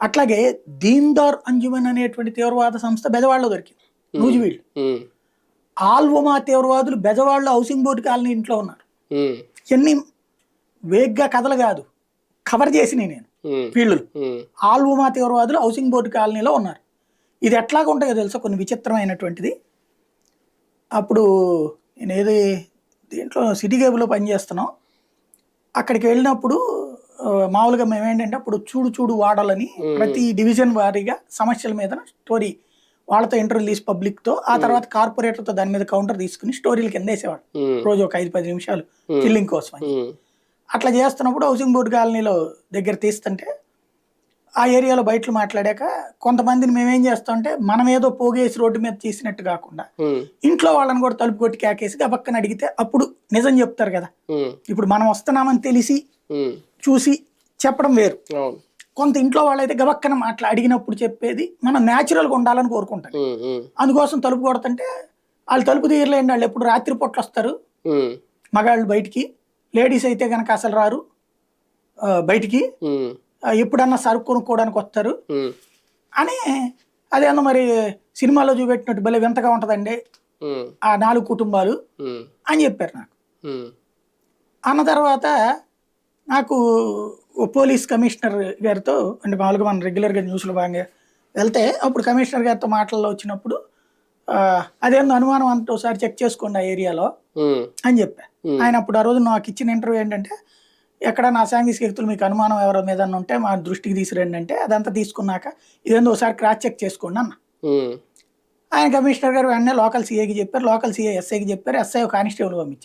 అట్లాగే దీన్దార్ అంజుమన్ అనేటువంటి తీవ్రవాద సంస్థ బెజవాడలో దొరికింది. నూజివీడు ఉమ్, ఆల్వమా తీవ్రవాదులు బెజవాడలో హౌసింగ్ బోర్డు కాలనీ ఇంట్లో ఉన్నారు. ఇవన్నీ వేగ్గా కథలు కాదు కవర్ చేసినాయి నేను. వీళ్ళు ఆల్వుమా తీవ్రవాదులు హౌసింగ్ బోర్డు కాలనీలో ఉన్నారు. ఇది ఎట్లాగా ఉంటాయో తెలుసా? కొన్ని విచిత్రమైనటువంటిది. అప్పుడు నేను ఏది దీంట్లో సిటీ కేబుల్లో పనిచేస్తున్నాం. అక్కడికి వెళ్ళినప్పుడు మామూలుగా మేము ఏంటంటే అప్పుడు చూడు చూడు వాడాలని ప్రతి డివిజన్ వారీగా సమస్యల మీద స్టోరీ వాళ్ళతో ఇంటర్వ్యూ తీసి పబ్లిక్తో ఆ తర్వాత కార్పొరేటర్తో దాని మీద కౌంటర్ తీసుకుని స్టోరీలు కింద వేసేవాడు రోజు ఒక ఐదు పది నిమిషాలు ఫిల్లింగ్ కోసం అని. అట్లా చేస్తున్నప్పుడు హౌసింగ్ బోర్డు కాలనీలో దగ్గర తీస్తుంటే ఆ ఏరియాలో బయటలు మాట్లాడాక కొంతమందిని మేమేం చేస్తామంటే మనం ఏదో పోగేసి రోడ్డు మీద తీసినట్టు కాకుండా ఇంట్లో వాళ్ళని కూడా తలుపు కొట్టి కేకేసి గబక్కన అడిగితే అప్పుడు నిజం చెప్తారు కదా. ఇప్పుడు మనం వస్తున్నామని తెలిసి చూసి చెప్పడం వేరు. కొంత ఇంట్లో వాళ్ళైతే గబక్కన మాట్లా అడిగినప్పుడు చెప్పేది మనం న్యాచురల్గా ఉండాలని కోరుకుంటాం అందుకోసం తలుపు కొడుతుంటే వాళ్ళు తలుపు తీయలేండి వాళ్ళు ఎప్పుడు రాత్రి పొట్లు వస్తారు. మగాళ్ళు బయటికి లేడీస్ అయితే కనుక అసలు రారు. బయటికి ఎప్పుడన్నా సరుకు కొనుక్కోవడానికి వస్తారు. అని అదేమో మరి సినిమాలో చూపెట్టినట్టు భలే వింతగా ఉంటుందండి. ఆ నాలుగు కుటుంబాలు అని చెప్పారు నాకు. అన్న తర్వాత నాకు పోలీస్ కమిషనర్ గారితో అంటే మామూలుగా మనం రెగ్యులర్గా న్యూస్లో భాగంగా వెళ్తే అప్పుడు కమిషనర్ గారితో మాటల్లో వచ్చినప్పుడు అదేందో అనుమానం అంత ఒకసారి చెక్ చేసుకోండి ఆ ఏరియాలో అని చెప్పా. ఆయన అప్పుడు ఆ రోజు నాకు ఇచ్చిన ఇంటర్వ్యూ ఏంటంటే ఎక్కడ నా సాంఘిక వ్యక్తులు మీకు అనుమానం ఎవరి మీద ఉంటే మా దృష్టికి తీసుకురండి అంటే అదంతా తీసుకున్నాక ఇదేందో ఒకసారి క్రాస్ చెక్ చేసుకోండి అన్న. ఆయన కమిషనర్ గారు వెంటనే లోకల్ సీఏకి చెప్పారు లోకల్ సీఏ ఎస్ఐకి చెప్పారు ఎస్ఐ ఒక కానిస్టేబుల్ పంపించారు.